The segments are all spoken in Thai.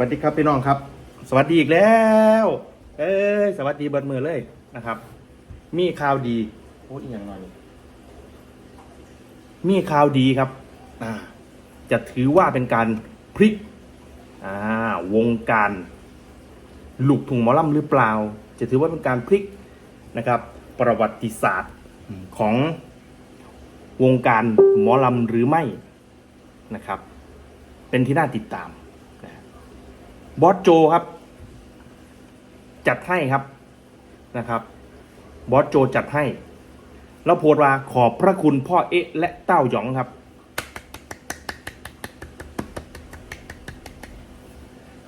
วัสดีครับพี่น้องครับ สวัสดีอีกแล้ว เอ้ยสวัสดีเบิดมือเลยนะครับ มีข่าวดีโอ้ยอย่างหน่อยมีข่าวดีครับ อ่า จะถือว่าเป็นการพลิก อ่า วงการลูกถุงหมอลำหรือเปล่า จะถือว่าเป็นการพลิกนะครับ ประวัติศาสตร์ของวงการหมอลำหรือไม่นะครับ เป็นที่น่าติดตาม บอสโจครับ จัดให้ครับนะครับ บอสโจจัดให้ แล้วโพสว่าขอบพระคุณพ่อเอ๊ะ และเต้าหยองครับ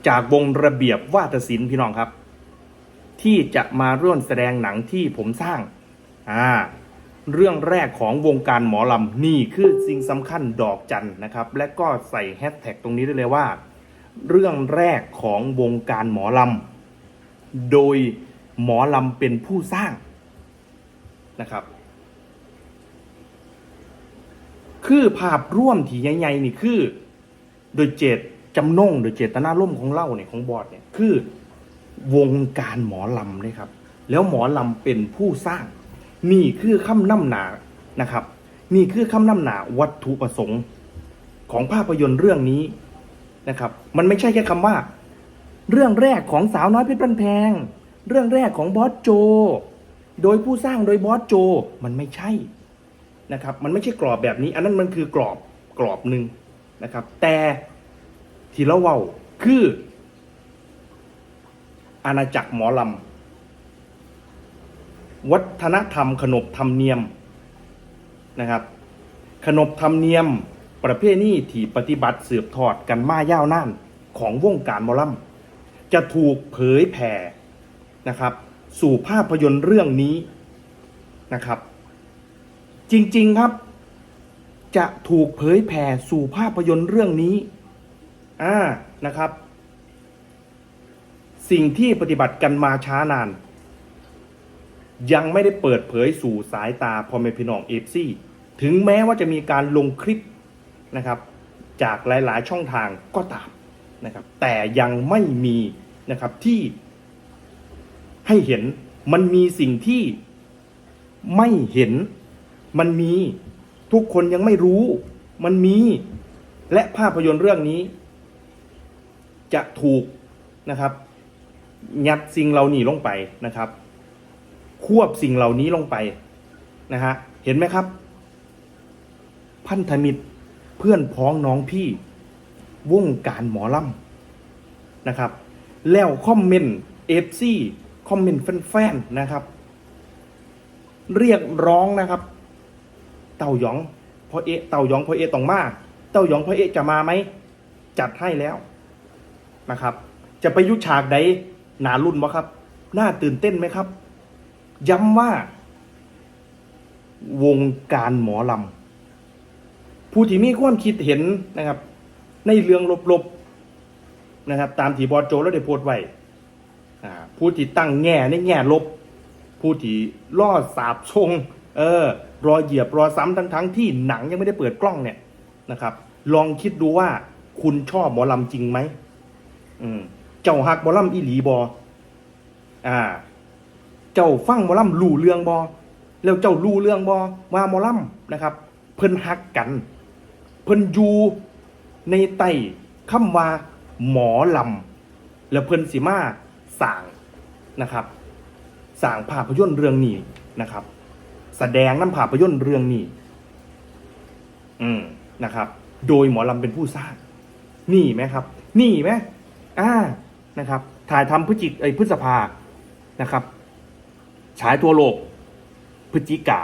จากวงระเบียบวาทศิลป์พี่น้องครับ ที่จะมาร่วมแสดงหนังที่ผมสร้างอ่าเรื่องแรกของวงการหมอลำนี่คือสิ่งสำคัญดอกจันนะครับ และก็ใส่แฮชแท็กตรงนี้ได้เลยว่า เรื่องแรกของวงการหมอลำ โดยหมอลำเป็นผู้สร้างนะครับ คือภาพร่วมที่ใหญ่ๆนี่คือ โดยเจตจำนง โดยเจตนาร่วมของเล่าเนี่ยของบอดเนี่ยคือวงการหมอลำเลยครับ แล้วหมอลำเป็นผู้สร้าง นี่คือคำนำหนานะครับ นี่คือคำนำหนาวัตถุประสงค์ของภาพยนตร์เรื่องนี้ นะครับ มันไม่ใช่แค่คำว่า เรื่องแรกของสาวน้อยเพชรบันแพง เรื่องแรกของบอสโจ โดยผู้สร้างโดยบอสโจมันไม่ใช่นะครับ มันไม่ใช่กรอบแบบนี้ อันนั้นมันคือกรอบกรอบหนึ่งนะครับ แต่ที่เราเว้าคือ อาณาจักรหมอลำวัฒนธรรมขนบธรรมเนียมนะครับ ขนบธรรมเนียม ประเภทนี้ที่ปฏิบัติสืบทอดกันมายาวนานของวงการมอลำจะถูกเผยแผ่นะครับ สู่ภาพยนตร์เรื่องนี้นะครับ จริงๆครับ จะถูกเผยแผ่สู่ภาพยนตร์เรื่องนี้อ่านะครับ สิ่งที่ปฏิบัติกันมาช้านาน ยังไม่ได้เปิดเผยสู่สายตาพ่อแม่พี่น้องเอฟซีถึงแม้ว่าจะมีการลงคลิป นะครับจากหลาย ๆ ช่องทางก็ตามนะครับแต่ยังไม่มีนะครับที่ให้เห็นมันมีสิ่งที่ไม่เห็นมันมีทุกคนยังไม่รู้ มันมีและภาพยนตร์เรื่องนี้ จะถูกนะครับ ยัดสิ่งเหล่านี้ลงไปนะครับ ควบสิ่งเหล่านี้ลงไปนะฮะเห็นไหมครับ พันธมิตร เพื่อนพ้องน้องพี่วงการหมอลำนะครับ แล้วคอมเมนต์เอฟซีคอมเมนต์แฟนๆนะครับ เรียกร้องนะครับ เต่าหยองพอเอเต่าหยองพอเอต้องมาเต่าหยองพอเอจะมาไหมจัดให้แล้วนะครับ จะไปยุฉากใดหนารุ่นบ่ครับน่าตื่นเต้นไหมครับ ย้ำว่าวงการหมอลำ ผู้ที่มีความคิดเห็นนะครับ ในเรื่องลบๆนะครับ ตามที่บอสโจแล้วได้โพสต์ไว้อ่าผู้ที่ตั้งแง่ในแง่ลบ ผู้ที่ล่อสาบชงเออรอเหยียบรอซ้ำทั้งทั้งๆที่หนังยังไม่ได้เปิดกล้องเนี่ยนะครับ ลองคิดดูว่าคุณชอบหมอลำจริงไหมอืมเจ้าหักหมอลำอีหลีบออ่า เจ้าฟังหมอลำรู้เรื่องบอแล้วเจ้ารู้เรื่องบอว่าหมอลำนะครับ เพิ่นฮักกัน เพิ่นอยู่ในไต่คำว่าหมอลำ แล้วเพิ่นสิมาสั่งนะครับสั่งภาพยนตร์เรื่องนี้นะครับ แสดงน้ำภาพยนตร์เรื่องนี้ อืมนะครับ โดยหมอลำเป็นผู้สร้าง นี่ไหมครับ นี่ไหมอ่านะครับ ถ่ายทำพฤจิกไอพฤษภานะครับ ฉายทั่วโลก พฤศจิกา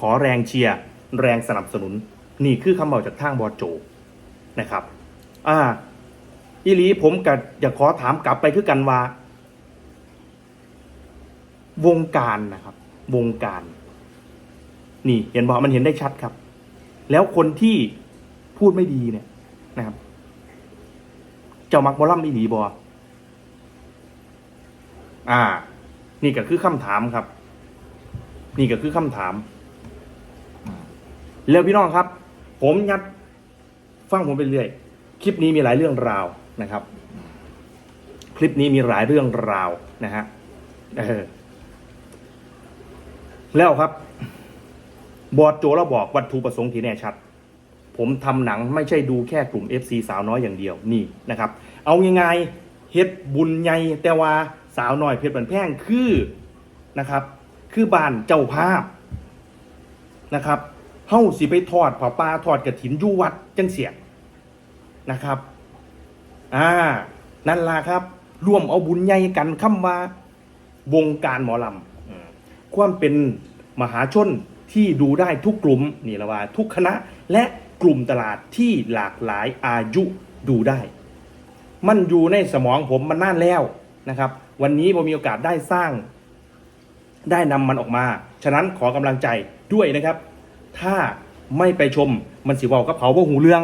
ขอแรงเชียร์ แรงสนับสนุน นี่คือคำบอกจากทางบอโจนะครับ อ่า อีลีผมกับอยากขอถามกลับไปคือกันว่า วงการนะครับ วงการ นี่เห็นบอกมันเห็นได้ชัดครับ แล้วคนที่พูดไม่ดีเนี่ยนะครับ เจ้ามักบอลัมอีหลีบออ่า นี่ก็คือคำถามครับ นี่ก็คือคำถาม แล้วพี่น้องครับ ผมยัดฟังผมไปเรื่อยคลิปนี้มีหลายเรื่องราวนะครับ คลิปนี้มีหลายเรื่องราวนะฮะเออแล้วครับ บอดโจเราบอกวัตถุประสงค์ที่แน่ชัด ผมทำหนังไม่ใช่ดูแค่กลุ่ม FC สาวน้อยอย่างเดียวนี่นะครับ เอาง่ายๆเฮ็ดบุญใหญ่แต่ว่าสาวน้อยเพชรบันแพงคือนะครับ คือบ้านเจ้าภาพนะครับ เฮาสิไปทอดผาป่าทอดกระถินยู่วัดจังเสียนะครับ อ่า นั่นล่ะครับ ร่วมเอาบุญใหญ่กันคำว่าวงการหมอลำความเป็นมหาชนที่ดูได้ทุกกลุ่มนี่ละว่า ทุกคณะและกลุ่มตลาดที่หลากหลายอายุดูได้ มันอยู่ในสมองผมมันนานแล้วนะครับ วันนี้ผมมีโอกาสได้สร้าง ได้นำมันออกมา ฉะนั้นขอกำลังใจด้วยนะครับ ถ้าไม่ไปชมมันสิเวากับเขาว่าหูเรื่อง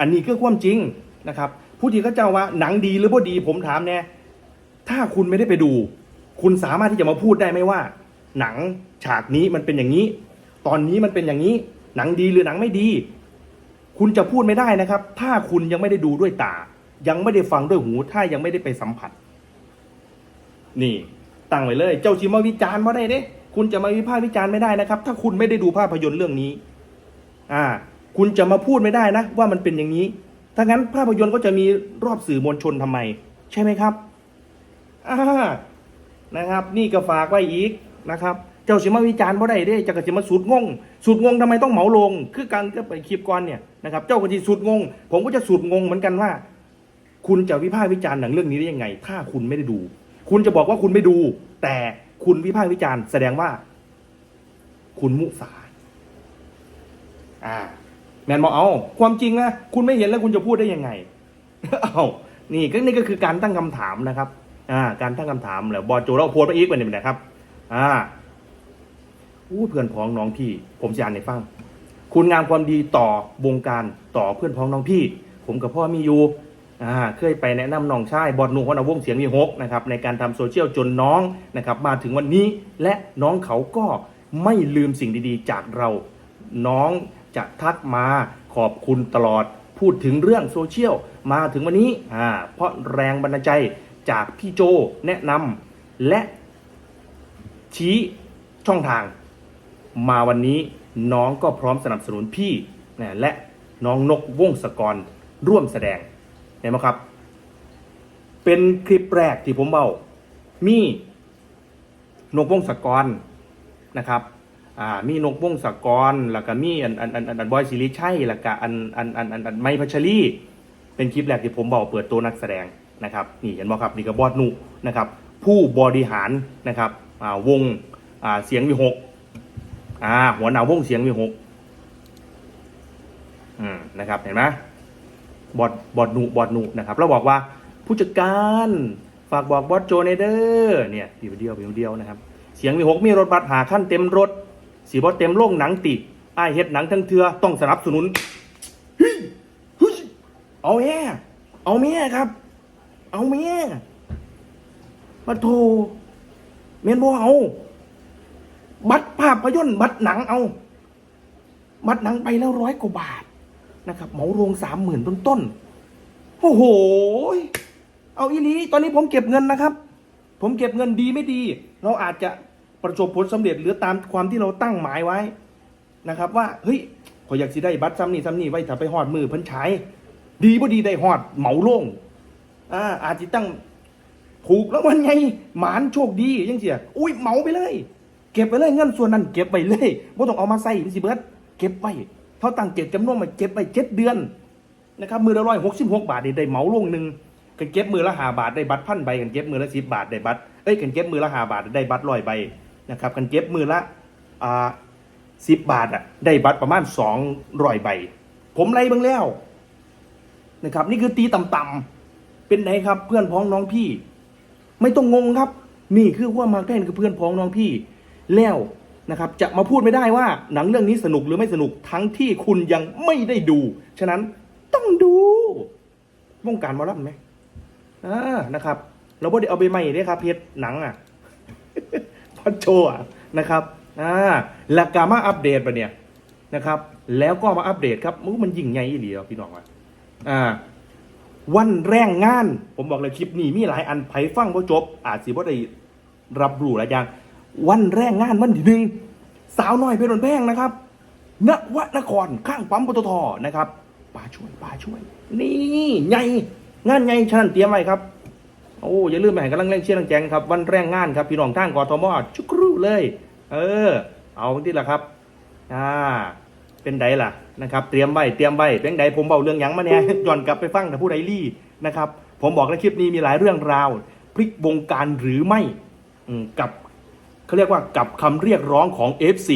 อันนี้คือความจริงนะครับ ผู้ที่เขาเจ้าว่าหนังดีหรือบ่ดีผมถามแน่ถ้าคุณไม่ได้ไปดู คุณสามารถที่จะมาพูดได้ไหมว่า หนังฉากนี้มันเป็นอย่างนี้ ตอนนี้มันเป็นอย่างนี้ หนังดีหรือหนังไม่ดี คุณจะพูดไม่ได้นะครับ ถ้าคุณยังไม่ได้ดูด้วยตา ยังไม่ได้ฟังด้วยหู ถ้ายังไม่ได้ไปสัมผัส นี่ตั้งไว้เลย เจ้าชิมาวิจารณ์มาได้เด้ คุณจะมาวิพากษ์วิจารณ์ไม่ได้นะครับ ถ้าคุณไม่ได้ดูภาพยนตร์เรื่องนี้ อ่า คุณจะมาพูดไม่ได้นะ ว่ามันเป็นอย่างนี้ ถ้างั้นภาพยนตร์ก็จะมีรอบสื่อมวลชนทำไม ใช่ไหมครับอ่านะครับ นี่ก็ฝากไว้อีกนะครับ เจ้าชิมาวิจารณ์บ่ได้เด้เจ้าก็สิมาสูดงงสูดงงทำไมต้องเหมาลง คือการก็ไปคลิปก่อนเนี่ยนะครับ เจ้าก็จะสูดงง ผมก็จะสูดงงเหมือนกันว่า คุณจะวิพากษ์วิจารณ์หนังเรื่องนี้ได้ยังไง ถ้าคุณไม่ได้ดู คุณจะบอกว่าคุณไม่ดู แต่ คุณวิพากษ์วิจารณ์แสดงว่า คุณมุสาอ่า แมนบอกเอา ความจริงนะคุณไม่เห็นแล้วคุณจะพูดได้ยังไงเอานี่ก็นี่ก็คือการตั้งคำถามนะครับ อ่า การตั้งคำถามแล้วบอลโจเราโพสไปอีกวันนี้นะครับ อ่าอู้เพื่อนพ้องน้องพี่ ผมจะอ่านในฟัง คุณงามความดีต่อวงการต่อเพื่อนพ้องน้องพี่ ผมกับพ่อมีอยู่ อ่าเคยไปแนะนำน้องชายบอดหนูของนาวงเสียงวีหกนะครับในการทำโซเชียลจนน้องนะครับมาถึงวันนี้และน้องเขาก็ไม่ลืมสิ่งดีๆ จากเราน้องจะทักมาขอบคุณตลอดพูดถึงเรื่องโซเชียลมาถึงวันนี้อ่าเพราะแรงบันดาลใจจากพี่โจแนะนำและชี้ช่องทาง มาวันนี้น้องก็พร้อมสนับสนุนพี่นะและน้องนกวงศกรร่วมแสดง เห็นไหมครับ เป็นคลิปแรกที่ผมเบามีนกวงศกรนะครับอ่ามีนกวงศกรแล้วก็มีอันอันอันอันอันบอยสิริชัยแล้วก็อันอันอันอันอันไม้พัชรีเป็นคลิปแรกที่ผมเบาเปิดตัวนักแสดงนะครับนี่เห็นไหมครับนี่ก็บอดนุนะครับผู้บริหารนะครับอ่าวงอ่าเสียงวีหกอ่าหัวหน้าวงเสียงวีหกอืมนะครับเห็นไหม บอดบอดนุบอดหนุนะครับแล้วบอกว่าผู้จัดการฝากบอกบอสโจในเด้อเนี่ยปีเดียวปีเดียวนะครับเสียงวีหกมีรถบัสหาขั้นเต็มรถ สีบอเต็มโล่งหนังติไอเฮ็ดหนังทั้งเทือต้องสนับสนุนเฮ้ยเอาแม่เอาแม่ครับ เอาแม่มาโทรเมนบอเอาบัตรภาพยนตร์บัตรหนังเอา บัตรหนังไปแล้วร้อยกว่าบาท นะครับเหมาโรงสามหมื่นต้นต้นโอ้โห เอาอีหลีตอนนี้ผมเก็บเงินนะครับ ผมเก็บเงินดีไม่ดี เราอาจจะประสบผลสำเร็จหรือตามความที่เราตั้งหมายไว้นะครับ ว่าเฮ้ยขออยากสิได้บัตรซ้ำนี่ซ้ำนี่ไว้ถ้าไปหอดมือเพิ่นใช้ดีบ่ดีได้หอดเหมาโล่งอ่าอาจจะตั้งถูกแล้ววันไงหมานโชคดียังเสียอุ้ยเหมาไปเลย เก็บไปเลยเงินส่วนนั้นเก็บไปเลยบ่ต้องเอามาใส่สิเบิร์ดเก็บไว้ เท่าตั้งเจ็ดจำนวนมาเก็บไปเจ็ดเดือนนะครับมือละร้อยหกสิบหกบาทนี่ได้เหมาล่งหนึ่งกันเก็บมือละห้าบาทได้บัตรพันใบกันเก็บมือละสิบบาทได้บัตรเอ้ยกันเก็บมือละห้าบาทได้บัตรร้อยใบนะครับกันเก็บมือละอ่าสิบบาทอะได้บัตรประมาณสองร้อยใบ ผมไล่เบ้างแล้วนะครับ นี่คือตีต่ำๆเป็นไงครับ เพื่อนพ้องน้องพี่ ไม่ต้องงงครับ นี่คือว่ามาแกล้นคือเพื่อนพ้องน้องพี่ แล้ว นะครับจะมาพูดไม่ได้ว่าหนังเรื่องนี้สนุกหรือไม่สนุกทั้งที่คุณยังไม่ได้ดู ฉะนั้นต้องดูวงการมารับไหมอ่านะครับเราบ่ได้เอาไปใหม่เด้ครับเพชรหนังอะพันโชว์อะนะครับอ่าแล้วก็มาอัปเดตไปเนี่ยนะครับ แล้วก็มาอัปเดตครับมันมันยิ่งใหญ่อีหลีอะพี่น้องว่ะอ่าวันแรงงาน ผมบอกเลยคลิปนี้มีหลายอันไผฟังพอจบ อาจสิบ่ได้รับรู้หลายอย่าง วันแรงงานวันที่หนึ่งสาวน้อยเพชรนแพงนะครับนวนครข้างปั๊มปตทนะครับป้าช่วยป้าช่วย นี่ใหญ่งานใหญ่ฉะนันเตรียมไว้ครับโอ้อย่าลืมไปให้กำลังแรงเชียร์แรงแจงครับ วันแรงงานครับพี่น้องทางกทมชุกรูเลย เออ เอาที่ละครับอ่าเป็นไดล่ะนะครับ เตรียมไว้เตรียมไว้เป็นไดผมเบาเรื่องยังมาเนี่ยย้อนกลับไปฟังแต่ผู้ไดรี่นะครับ ผมบอกในคลิปนี้มีหลายเรื่องราว พลิกวงการหรือไม่กับ เขาเรียกว่ากับคำเรียกร้องของ F4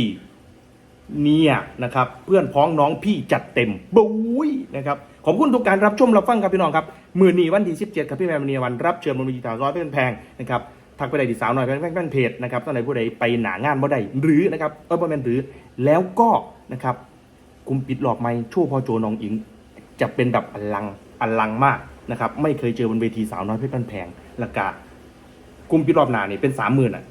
เนี่ยนะครับเพื่อนพ้องน้องพี่จัดเต็มบุ้ยนะครับขอบคุณทุกการรับชมรับฟังครับพี่น้องครับมือนีวันที่17ครับพี่แมวมณีวันรับเชิญบนวิธีสาวร้อยเป็นแพงนะครับทักไปได้ที่สาวหน่อยแพงแพงแพงเพจนะครับตอนไหนผู้ใดไปหนางานบ่ได้หรือนะครับเออบ่แม่นหรือแล้วก็นะครับคุมปิดหลอกไม้ชั่วพอโจน้องอิง จะเป็นแบบอลังอลังมากนะครับไม่เคยเจอบนเวทีสาวน้อยเพชรบ้านแพงละกาคุมปิดรอบหนานี่เป็นสามหมื่นอะ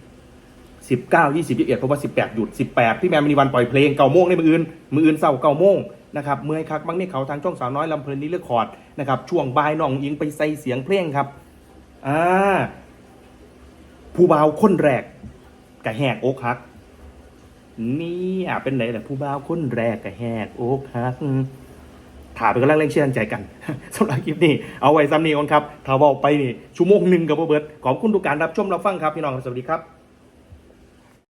สิบเก้ายี่สิบยี่สิบเอ็ดเพราะว่าสิบแปดหยุดสิบแปดพี่แมนมณีวันปล่อยเพลงเก่าโมงในมืออื่น มืออื่นเศร้าเก่าโมงนะครับเมื่อยคักบางนี่เขาทางช่องสาวน้อยลำเพลินนี้เลือกคอร์ดนะครับช่วงบ่ายน้องอิงไปใส่เสียงเพลงครับอ่าผู้บ่าวคนแรกกะแหกอกหัก นี่อะเป็นไหนแหละผู้บ่าวคนแรกก็แหกโอกหักถามไปก็แรงเร่งเชื่อใจกันสำหรับคลิปนี้เอาไว้ซ้ำนี้ก่อนครับถ้าบอกไปนี่ชั่วโมงหนึ่งกับเบิร์ดขอบคุณทุกการรับชมรับฟังครับพี่น้องสวัสดีครับ